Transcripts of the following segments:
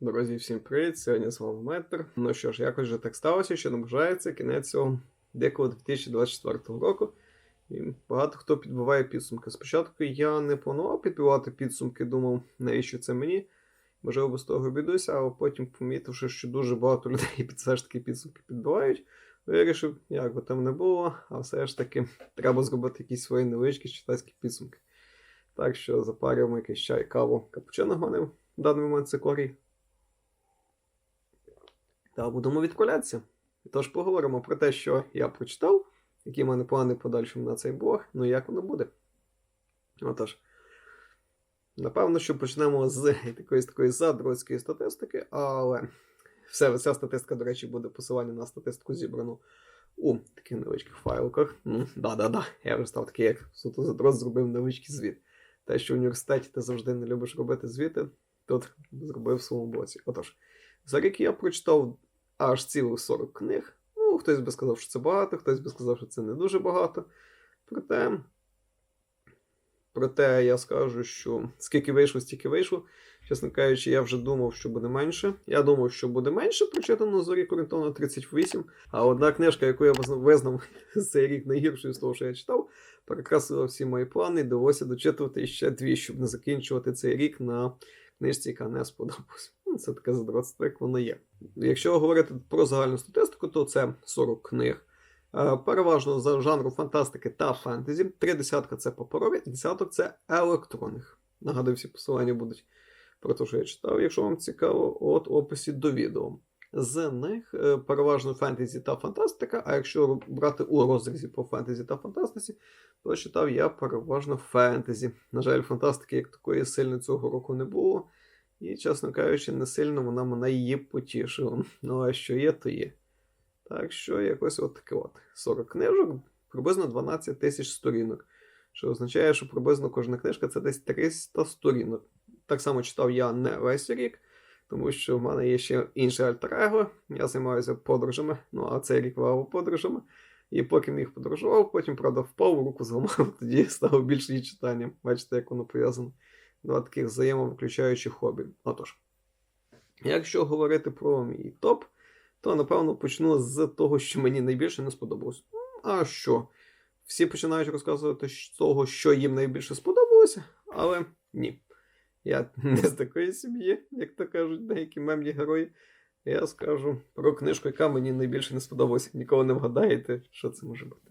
Друзі, всім привіт! Сьогодні з вами Метр. Ну що ж, якось вже так сталося, що наближається кінець цього дикого 2024 року. І багато хто підбиває підсумки. Спочатку я не планував підбивати підсумки, думав, навіщо це мені. Можливо, без того обійдуся, але потім, помітивши, що дуже багато людей під все ж таки підсумки підбивають, вирішив, як би там не було, а все ж таки треба зробити якісь свої невеличкі читацькі підсумки. Так що запарюємо якийсь чай, каву, капучино в мене в даний момент це корій. Та будемо відправлятися. Тож поговоримо про те, що я прочитав, які в мене плани подальшому на цей блог, ну і як воно буде. Отож. Напевно, що почнемо з якоїсь такої задроцької статистики, але все, вся статистика, до речі, буде посилання на статистику зібрану у таких невеличких файликах. Ну, да-да-да, я вже став такий, як суто задрот зробив невеличкий звіт. Те, що в університеті ти завжди не любиш робити звіти, тут зробив в своєму блоці. Отож, за рік я прочитав аж цілих 40 книг. Ну, хтось би сказав, що це багато, хтось би сказав, що це не дуже багато. Проте, проте я скажу, що скільки вийшло, стільки вийшло. Чесно кажучи, я вже думав, що буде менше. Я думав, що буде менше, прочитано за рік 38. А одна книжка, яку я визнав цей рік найгіршою з того, що я читав, перекрасила всі мої плани довелося дочитувати ще дві, щоб не закінчувати цей рік на книжці, яка не сподобалась. Це таке задротство, як воно є. Якщо говорити про загальну статистику, то це 40 книг. Е, Переважно за жанру фантастики та фентезі. Три десятка це паперові, десяток це електронних. Нагадую, всі посилання будуть про те, що я читав, якщо вам цікаво, от описі до відео. З них е, переважно фентезі та фантастика, а якщо брати у розрізі по фентезі та фантастиці, то читав я переважно фентезі. На жаль, фантастики як такої сильно цього року не було. І, чесно кажучи, не сильно вона мене її потішила. Ну, а що є, то є. Так що якось от таке от. 40 книжок, приблизно 12 тисяч сторінок. Що означає, що приблизно кожна книжка це десь 300 сторінок. Так само читав я не весь рік, тому що в мене є ще інше альтер-его. Я займаюся подорожами, ну а цей рік вав подорожами. І поки міг подорожував, потім, правда, впав, руку зламав, тоді став більше її читанням. Бачите, як воно пов'язано. Два таких взаємовиключаючих хобі. Отож, якщо говорити про мій топ, то напевно почну з того, що мені найбільше не сподобалось. А що? Всі починають розказувати з того, що їм найбільше сподобалося, але ні. Я не з такої сім'ї, як то кажуть деякі мемні герої. Я скажу про книжку, яка мені найбільше не сподобалася. Ніколи не вгадаєте, що це може бути.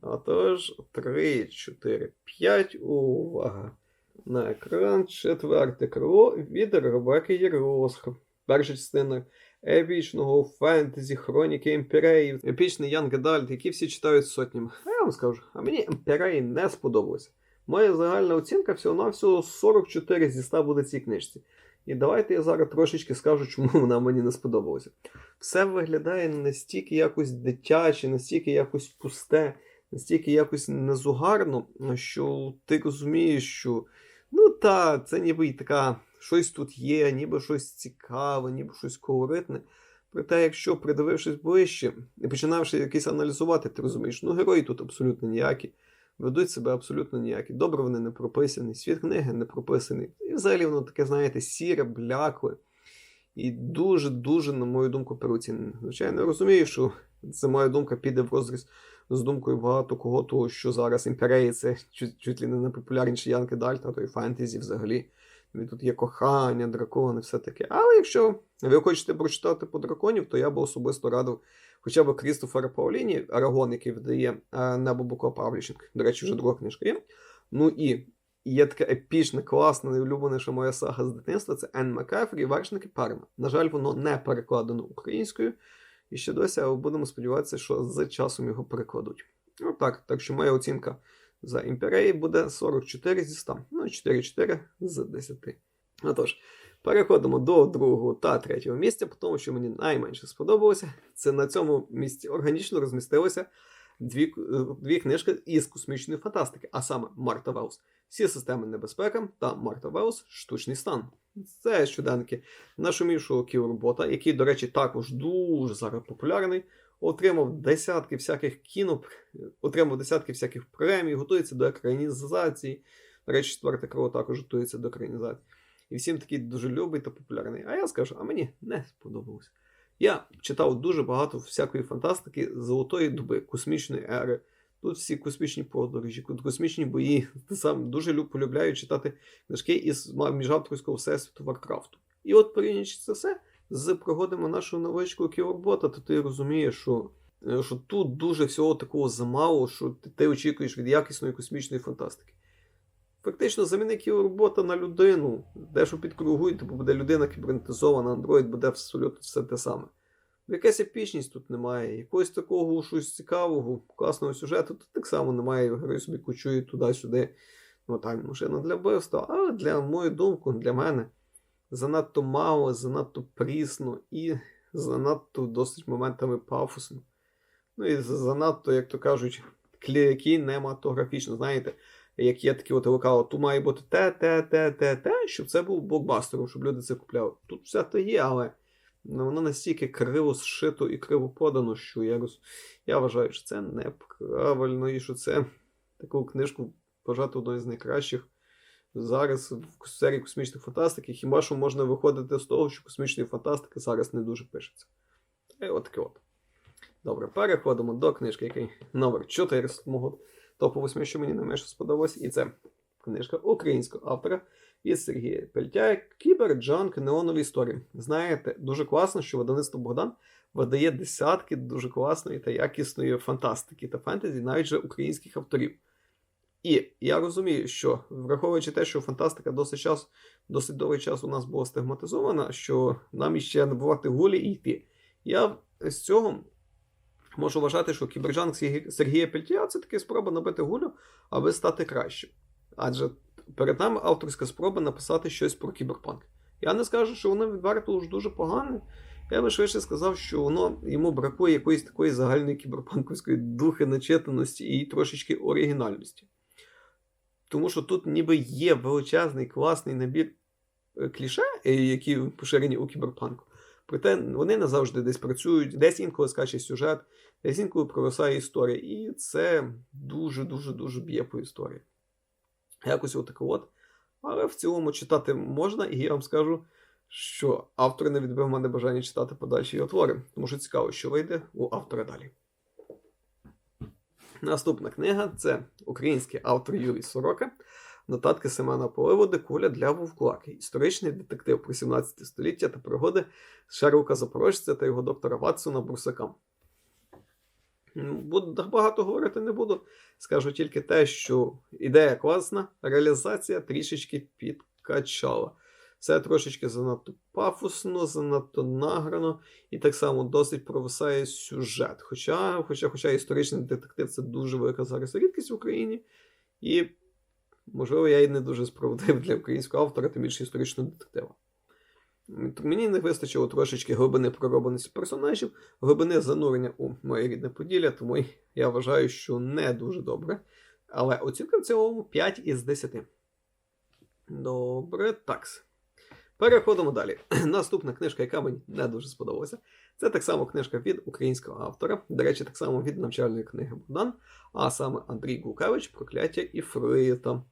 Отож, 3, 4, 5. Увага! На екран четверте крило від Ребекки Єросхо. Перша частина епічного фентезі, хроніки імперії, епічний Ян Гедальт, які всі читають сотнями. А я вам скажу, а мені імперії не сподобалося. Моя загальна оцінка всього-навсього 44 зі 100 буде цій книжці. І давайте я зараз трошечки скажу, чому вона мені не сподобалася. Все виглядає настільки якось дитяче, настільки якось пусте, настільки якось незугарно, що ти розумієш, що ну та, це ніби й така щось тут є, ніби щось цікаве, ніби щось колоритне. Проте, якщо придивившись ближче і починавши якийсь аналізувати, ти розумієш, ну герої тут абсолютно ніякі, ведуть себе абсолютно ніякі. Добре, вони не прописані, світ книги не прописаний. І взагалі воно таке, знаєте, сіре, блякле. І дуже-дуже, на мою думку, переоцінене. Звичайно, розумію, що це моя думка піде в розріз з думкою багато кого, того, що зараз імперії це чуть, чуть ли не найпопулярніші Янки Дальта, то і фентезі взагалі. І тут є кохання, дракони, все таке. Але якщо ви хочете прочитати по драконів, то я би особисто радив хоча б Крістофера Пауліні, Арагон, який видає Небо Буко Павлішинг. До речі, вже друга книжка є. Ну і є така епічна, класна, найулюбленіша моя сага з дитинства це Енн Макафрі, вершники Парма. На жаль, воно не перекладено українською. І ще досі, але будемо сподіватися, що з часом його перекладуть. Отак, так що моя оцінка за імперії буде 44 зі 100. Ну, 4,4 з 10. Отож, переходимо до другого та третього місця, тому що мені найменше сподобалося. Це на цьому місці органічно розмістилося дві дві книжки із космічної фантастики, а саме Марта Велс. Всі системи небезпека та Марта Велс Штучний стан. Це щоденники нашумівшого кіоробота, який, до речі, також дуже зараз популярний. Отримав десятки всяких кіно, отримав десятки всяких премій, готується до екранізації. До речі, четверте крило також готується до екранізації. і всім такий дуже любий та популярний. А я скажу, а мені не сподобалось. Я читав дуже багато всякої фантастики золотої доби, космічної ери. Тут всі космічні подорожі, космічні бої. Сам дуже люб, полюбляю читати книжки із міжавторського всесвіту Варкрафту. І от порівнюючи це все з пригодами нашого новичку кібербота, то ти розумієш, що, е, що тут дуже всього такого замало, що ти, ти очікуєш від якісної космічної фантастики. Фактично, заміни кібербота на людину, дещо підкругуй, типу буде людина кібернетизована, андроїд буде абсолютно все те саме. Якась епічність тут немає, якогось такого щось цікавого, класного сюжету, тут так само немає, герой собі кучує туди-сюди. Ну там машина для вбивства, але для мою думку, для мене занадто мало, занадто прісно і занадто досить моментами пафосно. Ну і занадто, як то кажуть, кінематографічно, знаєте, як є такі от лекало, тут має бути те, те, те, те, те, щоб це був блокбастером, щоб люди це купляли. Тут все то є, але ну, воно настільки криво зшито і криво подано, що я роз... я вважаю, що це неправильно і що це таку книжку вважати одною з найкращих зараз в серії космічної фантастики. Хіба що можна виходити з того, що космічної фантастики зараз не дуже пишеться. І от таке от. Добре, переходимо до книжки, який номер 4 з мого топу 8, що мені найменше сподобалось. І це книжка українського автора від Сергія Пельтя Кіберджанк Неонові історії. Знаєте, дуже класно, що видавництво Богдан видає десятки дуже класної та якісної фантастики та фентезі, навіть же українських авторів. І я розумію, що враховуючи те, що фантастика досить час, досить довгий час у нас була стигматизована, що нам іще набувати гулі і йти. Я з цього можу вважати, що кібержанк Сергія Пельтія це таки спроба набити гулю, аби стати кращим. Адже перед нами авторська спроба написати щось про кіберпанк. Я не скажу, що воно відверто ж дуже погане. Я би швидше сказав, що воно йому бракує якоїсь такої загальної кіберпанковської духи начитаності і трошечки оригінальності. Тому що тут ніби є величезний класний набір е, кліше, е, які поширені у кіберпанку. Проте вони не завжди десь працюють, десь інколи скаче сюжет, десь інколи провисає історія. І це дуже-дуже дуже б'є по історії. Якось отаке от. Але в цілому читати можна, і я вам скажу, що автор не відбив мене бажання читати подальші його твори, тому що цікаво, що вийде у автора далі. Наступна книга це український автор Юрій Сорока. Нотатки Семена Поливоди Куля для Вовклаки. Історичний детектив про 17 століття та пригоди Шерлока Запорожця та його доктора Ватсона Бурсака. Буду багато говорити не буду. Скажу тільки те, що ідея класна, реалізація трішечки підкачала. Це трошечки занадто пафосно, занадто награно, і так само досить провисає сюжет. Хоча, хоча, хоча історичний детектив це дуже велика зараз рідкість в Україні. І, можливо, я і не дуже справедлив для українського автора, тим більше історичного детектива. Мені не вистачило трошечки глибини проробленості персонажів, глибини занурення у моє рідне Поділля, тому я вважаю, що не дуже добре. Але оцінка в цілому 5 із 10. Добре, такс. Переходимо далі. Наступна книжка, яка мені не дуже сподобалася, це так само книжка від українського автора. До речі, так само від навчальної книги Богдан, а саме Андрій Гукевич Прокляття і Фрита.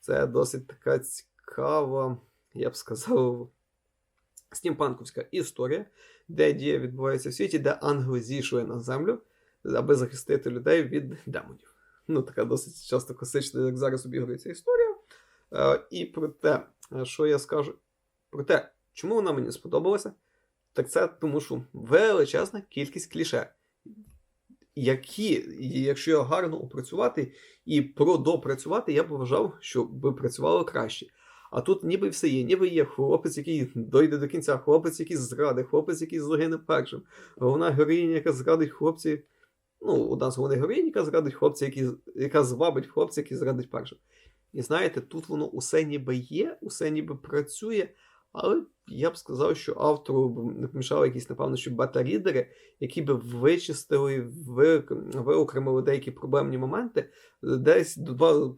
Це досить така цікава, я б сказав, стімпанковська історія, де дія відбувається в світі, де ангели зійшли на землю, аби захистити людей від демонів. Ну, така досить часто класична, як зараз обігрується історія. Е, і про те, що я скажу. Проте, чому вона мені сподобалася? Так це тому, що величезна кількість кліше, які, якщо його гарно опрацювати і продопрацювати, я б вважав, що би працювало краще. А тут ніби все є, ніби є хлопець, який дойде до кінця, хлопець, який зрадить, хлопець, який загине першим. Головна героїня, яка зрадить хлопці. Ну, у нас головна героїня, яка зрадить хлопця, які, яка звабить хлопця, який зрадить першим. І знаєте, тут воно усе ніби є, усе ніби працює, але я б сказав, що автору не помішали якісь, напевно, що бета-рідери, які би вичистили, виокремили деякі проблемні моменти, десь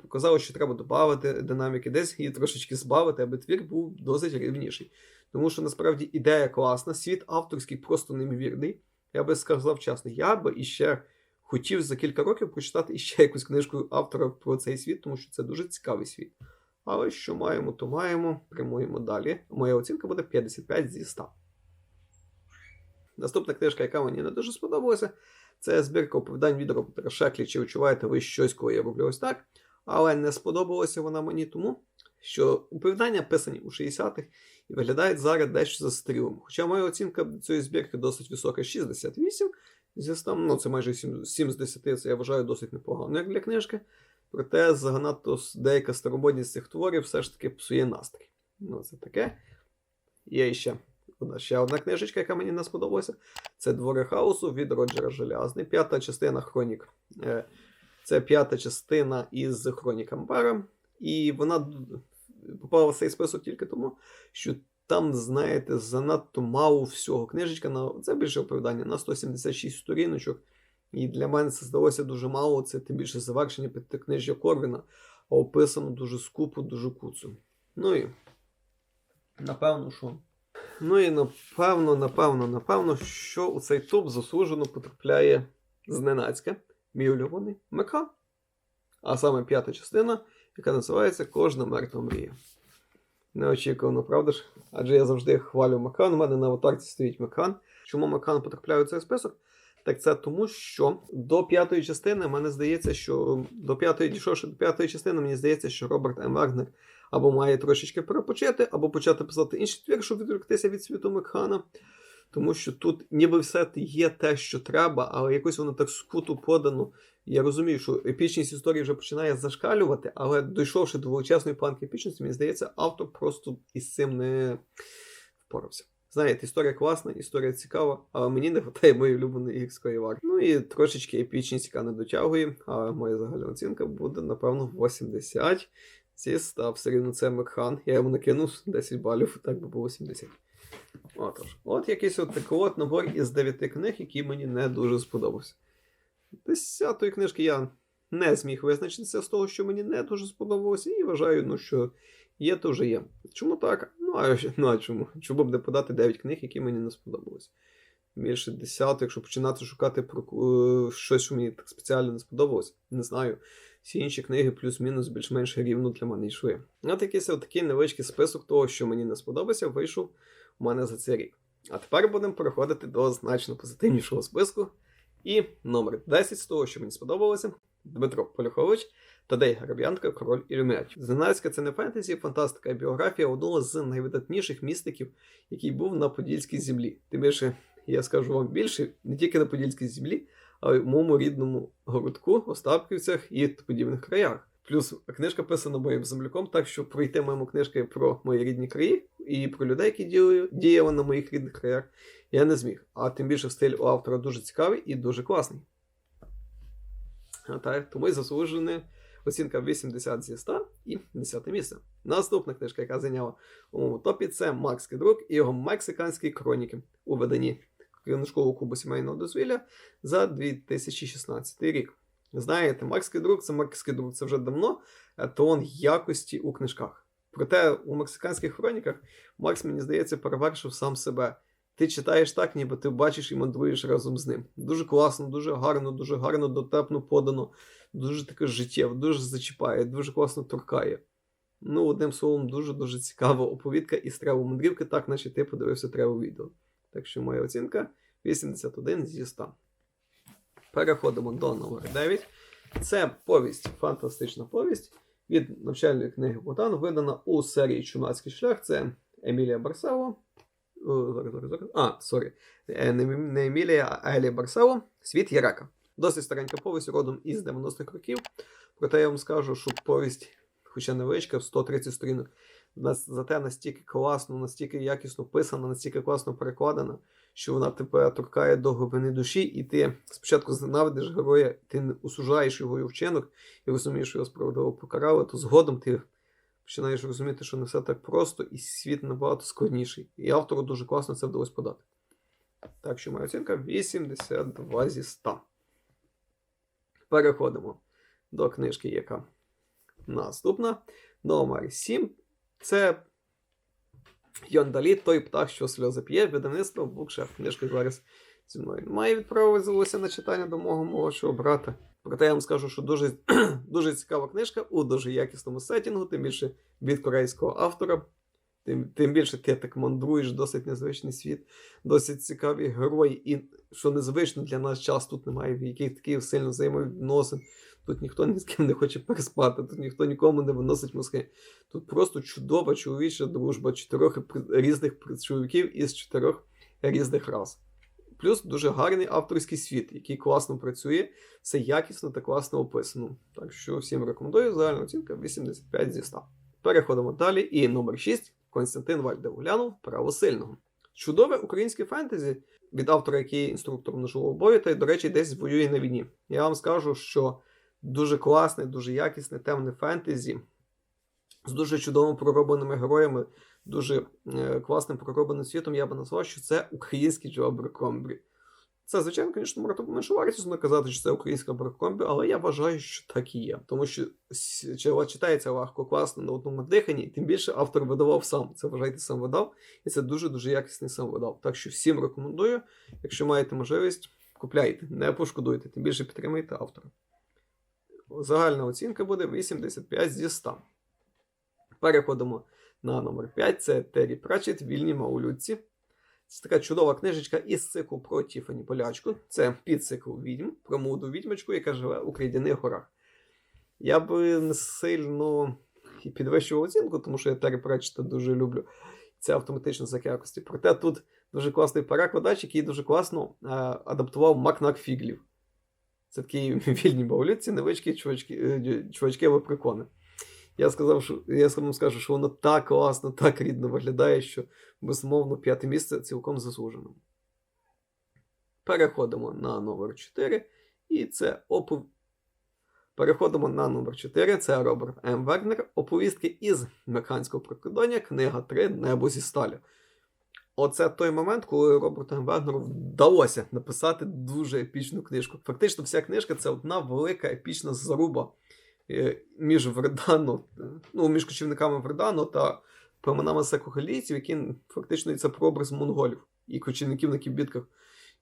показали, що треба додати динаміки, десь її трошечки збавити, аби твір був досить рівніший. Тому що насправді ідея класна, світ авторський просто неймовірний. Я би сказав чесно, я би іще хотів за кілька років прочитати іще якусь книжку автора про цей світ, тому що це дуже цікавий світ. Але що маємо, то маємо. Прямуємо далі. Моя оцінка буде 55 зі 100. Наступна книжка, яка мені не дуже сподобалася, це збірка оповідань від Роберта Шеклі. Чи відчуваєте ви щось, коли я роблю ось так? Але не сподобалася вона мені тому, що оповідання писані у 60-х і виглядають зараз дещо застарілими. Хоча моя оцінка цієї збірки досить висока 68 зі 100, ну це майже 7, 7 з 10, це я вважаю досить непогано як для книжки. Проте занадто деяка старомодність цих творів все ж таки псує настрій. Ну, це таке. Є ще одна, ще одна книжечка, яка мені не сподобалася. Це Двори хаосу від Роджера Желязний. П'ята частина Хронік. Е, Це п'ята частина із Хронік Амбара. І вона попала в цей список тільки тому, що там, знаєте, занадто мало всього. Книжечка на це більше оповідання на 176 сторіночок. І для мене це здалося дуже мало. Це тим більше завершення п'ятикнижжя Корвіна, а описано дуже скупо, дуже куцо. Ну і напевно, що. Ну і напевно, напевно, напевно, що у цей топ заслужено потрапляє зненацька, мій улюблений Мека. А саме п'ята частина, яка називається Кожна мертва мрія. Неочікувано, правда ж? Адже я завжди хвалю Макан. У мене на аватарці стоїть Макан. Чому Макан потрапляє у цей список? Так це тому, що до п'ятої частини мене здається, що до п'ятої дійшовши до п'ятої частини, мені здається, що Роберт М. Вагнер або має трошечки перепочити, або почати писати інший твір, щоб відволіктися від світу Мекхана. Тому що тут ніби все є те, що треба, але якось воно так скуто подано. Я розумію, що епічність історії вже починає зашкалювати, але дійшовши до величезної планки епічності, мені здається, автор просто із цим не впорався. Знаєте, історія класна, історія цікава, але мені не вистачає моєї улюбленої гірської варки. Ну і трошечки епічність, яка не дотягує, але моя загальна оцінка буде, напевно, 80 зі 100. Все рівно це Мекхан. Я йому накинув 10 балів, так би було 70. Отож, от якийсь от такий от набор із 9 книг, який мені не дуже сподобався. Десятої книжки я не зміг визначитися з того, що мені не дуже сподобалося, і вважаю, ну, що є, то вже є. Чому так? Ну, а, ну, чому? Чому б не подати 9 книг, які мені не сподобалися? Більше 10, якщо починати шукати про е, щось, що мені так спеціально не сподобалось, не знаю. Всі інші книги плюс-мінус більш-менш рівно для мене йшли. От якийсь такий невеличкий список того, що мені не сподобався, вийшов у мене за цей рік. А тепер будемо переходити до значно позитивнішого списку. І номер 10 з того, що мені сподобалося, Дмитро Поляхович, Тадей Гараб'янка, Король Ілюмінаті. Зненацька це не фентезі, фантастика і біографія одного з найвидатніших містиків, який був на Подільській землі. Тим більше, я скажу вам більше, не тільки на Подільській землі, а й в моєму рідному городку, Остапківцях і подібних краях. Плюс книжка писана моїм земляком, так що пройти моєму книжки про мої рідні краї і про людей, які діяли, діяли на моїх рідних краях, я не зміг. А тим більше стиль у автора дуже цікавий і дуже класний. А так, тому й заслужена оцінка 80 зі 100 і 10 місце. Наступна книжка, яка зайняла у топі, це Макс Кедрук і його мексиканські кроніки у виданні книжкового клубу сімейного дозвілля за 2016 рік. Знаєте, Макс Кедрук це Макс Кедрук, це вже давно еталон якості у книжках. Проте у мексиканських хроніках Макс, мені здається, перевершив сам себе. Ти читаєш так, ніби ти бачиш і мандруєш разом з ним. Дуже класно, дуже гарно, дуже гарно дотепно подано, дуже таке життєво, дуже зачіпає, дуже класно торкає. Ну, одним словом, дуже-дуже цікава оповідка із треву мандрівки, так наче ти подивився треву відео. Так що моя оцінка 81 зі 100. Переходимо до номер 9. Це повість, фантастична повість від навчальної книги Богдан, видана у серії Чумацький шлях. Це Емілія Барсаво. А, сорі. Не, не Емілія, а Елія Барсаво. Світ Ярака. Досить старенька повість родом із 90-х років. Проте я вам скажу, що повість, хоча невеличка, в 130 сторінок, зате настільки класно, настільки якісно писана, настільки класно перекладена, що вона тебе торкає до глибини душі, і ти спочатку зненавидиш героя, ти не осужаєш його вчинок і розумієш, що його справедливо покарали, то згодом ти починаєш розуміти, що не все так просто, і світ набагато складніший. І автору дуже класно це вдалося подати. Так що моя оцінка 82 зі 100. Переходимо до книжки, яка наступна. Номер 7. Це Йондалі, той птах, що сльози п'є, видавництво Букшеф. Книжка зараз зі мною немає. Відправилося на читання до мого молодшого брата. Проте я вам скажу, що дуже, дуже цікава книжка у дуже якісному сетінгу, тим більше від корейського автора. Тим, тим більше ти так мандруєш, досить незвичний світ, досить цікаві герої, і що незвично для нас час тут немає яких таких сильно взаємовідносин. Тут ніхто ні з ким не хоче переспати, тут ніхто нікому не виносить мозги. Тут просто чудова чоловіча дружба чотирьох різних чоловіків із чотирьох різних рас. Плюс дуже гарний авторський світ, який класно працює, все якісно та класно описано. Так що всім рекомендую. Загальна оцінка 85 зі 100. Переходимо далі. І номер 6 Константин Вальдев глянув право сильного. Чудове українське фентезі від автора, який є інструктором ножового бою, та й, до речі, десь воює на війні. Я вам скажу, що дуже класне, дуже якісне темне фентезі з дуже чудово проробленими героями, дуже е, класним проробленим світом. Я би назвав, що це український Джо. Це, звичайно, звісно, можна вартісно казати, що це українська Аберкромбрі, але я вважаю, що так і є. Тому що читається легко, класно на одному диханні, тим більше автор видавав сам. Це вважайте, сам видав, і це дуже-дуже якісний сам видав. Так що всім рекомендую, якщо маєте можливість, купляйте, не пошкодуйте, тим більше підтримайте автора. Загальна оцінка буде 85 зі 100. Переходимо на номер 5. Це Террі Пратчет Вільні маулюдці. Це така чудова книжечка із циклу про Тіфані Полячку. Це підцикл відьм про молоду відьмочку, яка живе у крейдяних горах. Я би не сильно підвищував оцінку, тому що я Террі Пратчета дуже люблю. Це автоматично за якості. Проте тут дуже класний перекладач, який дуже класно е, адаптував Макнак Фіглів. Це такі вільні баулюці, невеличкі чувачки, е, чувачки лепрекони. Я сказав, що я вам скажу, що воно так класно, так рідно виглядає, що безумовно п'яте місце цілком заслужено. Переходимо на номер 4. І це опов... Переходимо на номер 4. Це Роберт М. Вернер. Оповістки із Механського прикордоння, книга 3 Небо зі сталі. Оце той момент, коли Роберту М. Вагнеру вдалося написати дуже епічну книжку. Фактично, вся книжка це одна велика епічна заруба між Вердано, е, ну, між кочівниками Вердано та племенами секохалійців, які фактично це прообраз монголів і кочівників на кібітках.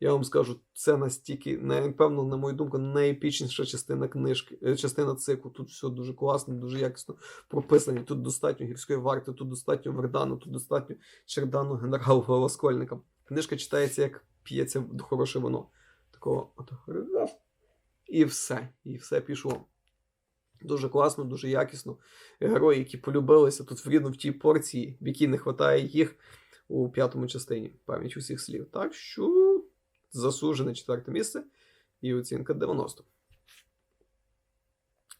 Я вам скажу, це настільки, напевно, на мою думку, найепічніша частина книжки, е, частина циклу. Тут все дуже класно, дуже якісно прописані. Тут достатньо гірської варти, тут достатньо Вердану, тут достатньо Чердану генерал Голоскольника. Книжка читається, як п'ється хороше вино. Такого от і все. І все пішло. Дуже класно, дуже якісно. Герої, які полюбилися тут врідно в тій порції, в якій не вистачає їх у п'ятому частині пам'ять усіх слів. Так що заслужене четверте місце і оцінка 90.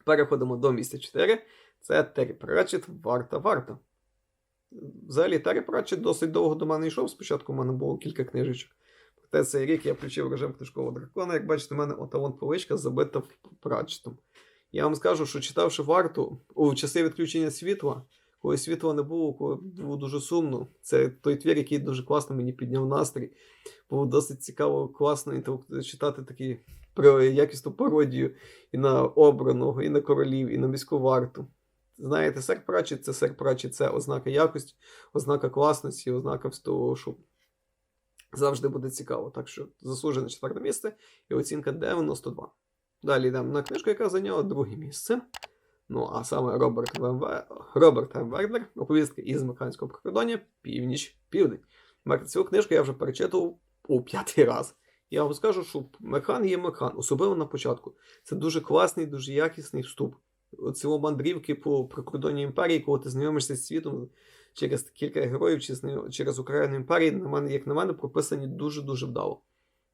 Переходимо до місця 4. Це Террі Пратчет Варта Варта. Взагалі, Террі Пратчет досить довго до мене йшов. Спочатку в мене було кілька книжечок. Проте цей рік я включив режим книжкового дракона. Як бачите, в мене оталон поличка забита Пратчетом. Я вам скажу, що читавши варту у часи відключення світла, коли світла не було, коли було дуже сумно. Це той твір, який дуже класно мені підняв настрій. Було досить цікаво, класно читати такі про якісну пародію і на обраного, і на королів, і на міську варту. Знаєте, сер Пратчет це сер Пратчет, це ознака якості, ознака класності, ознака того, що завжди буде цікаво. Так що заслужене четверте місце і оцінка 92. Далі йдемо на книжку, яка зайняла друге місце. Ну, а саме Роберт ВМВ, Роберт. Вернер, оповістки із Механського прикордоння Північ Південь. Мер- Цю книжку я вже перечитував у п'ятий раз. Я вам скажу, що механ є механ, особливо на початку. Це дуже класний, дуже якісний вступ. Ціло мандрівки по прикордонній імперії, коли ти знайомишся з світом через кілька героїв, через Україну імперії, на мене, як на мене, прописані дуже-дуже вдало.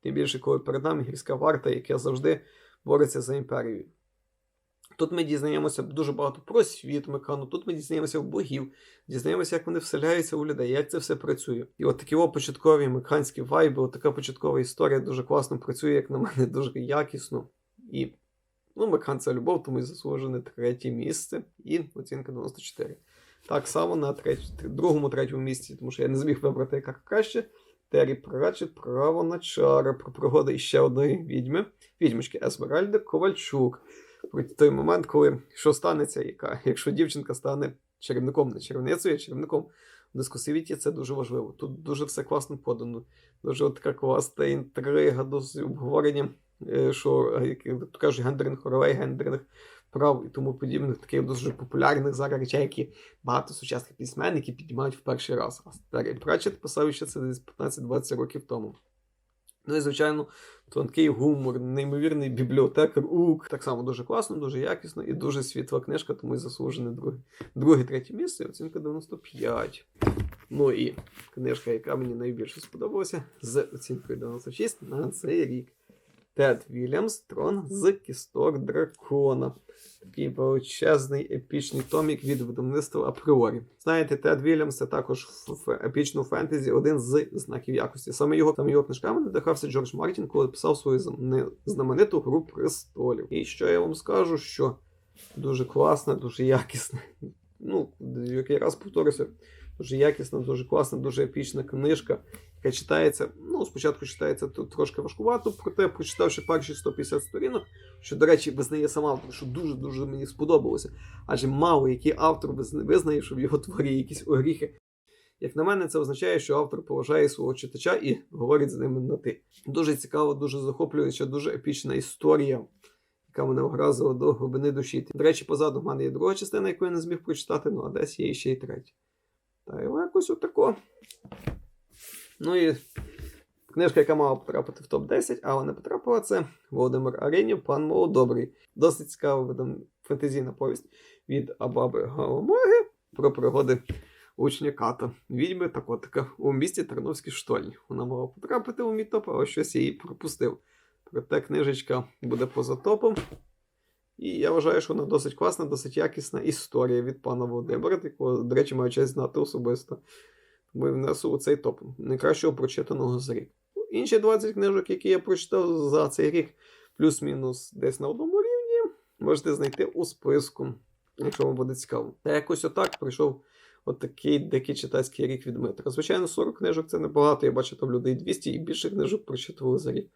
Тим більше, коли перед нами гірська варта, яка завжди бореться за імперію. Тут ми дізнаємося дуже багато про світ Мекану, тут ми дізнаємося в богів, дізнаємося, як вони вселяються у людей, як це все працює. І от такі о початкові меканські вайби, от така початкова історія дуже класно працює, як на мене, дуже якісно. І ну, Мекан це любов, тому і заслужене третє місце. І оцінка 94. Так само на треть, другому, третьому місці, тому що я не зміг вибрати яка краще. Террі Пратчет, право на чара про пригоди іще одної відьми, відьмочки Есмеральди Ковальчук. Про той момент, коли що станеться, яка, якщо дівчинка стане чарівником, не чарівницею, а чарівником, в дискусивіті це дуже важливо. Тут дуже все класно подано. Дуже от така класна інтрига, досить обговорення, е, що як кажуть, гендерних ролей, гендерних прав і тому подібних, таких дуже популярних зараз речей, які багато сучасних письменників піднімають в перший раз. А старий Пратчет писав ще це десь 15-20 років тому. Ну і, звичайно, тонкий гумор, неймовірний бібліотекар УК. Так само дуже класно, дуже якісно і дуже світла книжка, тому і заслужене друге, друге третє місце, оцінка 95. Ну і книжка, яка мені найбільше сподобалася, з оцінкою 96 на цей рік. Тед Вільямс Трон з кісток дракона. Такий величезний епічний томік від видавництва апріорі. Знаєте, Тед Вільямс це також в, епічному фентезі один з знаків якості. Саме його саме його книжками надихався Джордж Мартін, коли писав свою знамениту гру престолів. І що я вам скажу, що дуже класна, дуже якісна. Ну, який раз повторюся, дуже якісна, дуже класна, дуже епічна книжка, яка читається. Ну, спочатку читається трошки важкувато, проте, прочитавши перші 150 сторінок, що, до речі, визнає сам автор, що дуже-дуже мені сподобалося. Адже мало який автор визна- визнає, що в його творі якісь огріхи. Як на мене, це означає, що автор поважає свого читача і говорить з ними на ти. Дуже цікаво, дуже захоплююча, дуже епічна історія, яка мене вразила до глибини душі. До речі, позаду в мене є друга частина, яку я не зміг прочитати, ну а десь є ще й третя. Та й якось отако. Ну і книжка, яка мала потрапити в топ-10, але не потрапила, це Володимир Аренів, пан Молодобрий. Досить цікава видам- фентезійна повість від Абаби Галамаги про пригоди учня Ката, відьми та котика у місті Терновській штольні. Вона мала потрапити у мій топ, але щось я її пропустив. Проте книжечка буде поза топом. І я вважаю, що вона досить класна, досить якісна історія від пана Володимира, якого, до речі, маю честь знати особисто. Я внесу у цей топ найкращого прочитаного за рік. Інші 20 книжок, які я прочитав за цей рік, плюс-мінус десь на одному рівні, можете знайти у списку, якщо вам буде цікаво. Та якось отак пройшов отакий дикий читацький рік від Дмитра. Звичайно, 40 книжок це небагато. Я бачу, там людей 200 і більше книжок прочитували за рік.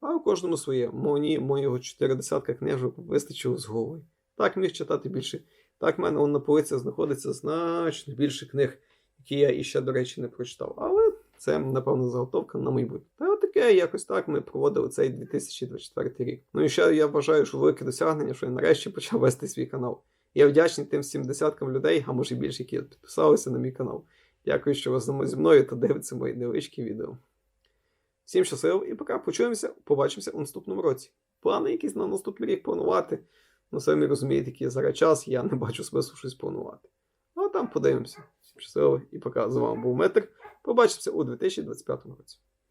А у кожному своє. Мені моєго 4 десятка книжок вистачило з голови. Так міг читати більше. Так, в мене на полиці знаходиться значно більше книг, які я іще, до речі, не прочитав. Але це, напевно, заготовка на майбутнє. Та таке, якось так ми проводили цей 2024 рік. Ну і ще я вважаю, що велике досягнення, що я нарешті почав вести свій канал. Я вдячний тим всім десяткам людей, а може більше, які підписалися на мій канал. Дякую, що ви зі мною та дивитеся мої невеличкі відео. Всім щасливо і пока. Почуємося, побачимося у наступному році. Плани якісь на наступний рік планувати. Ну, самі розумієте, який зараз час, я не бачу смислу щось планувати. Ну, а там подивимося. Всім щасливо і пока. З вами був Метр. Побачимося у 2025 році.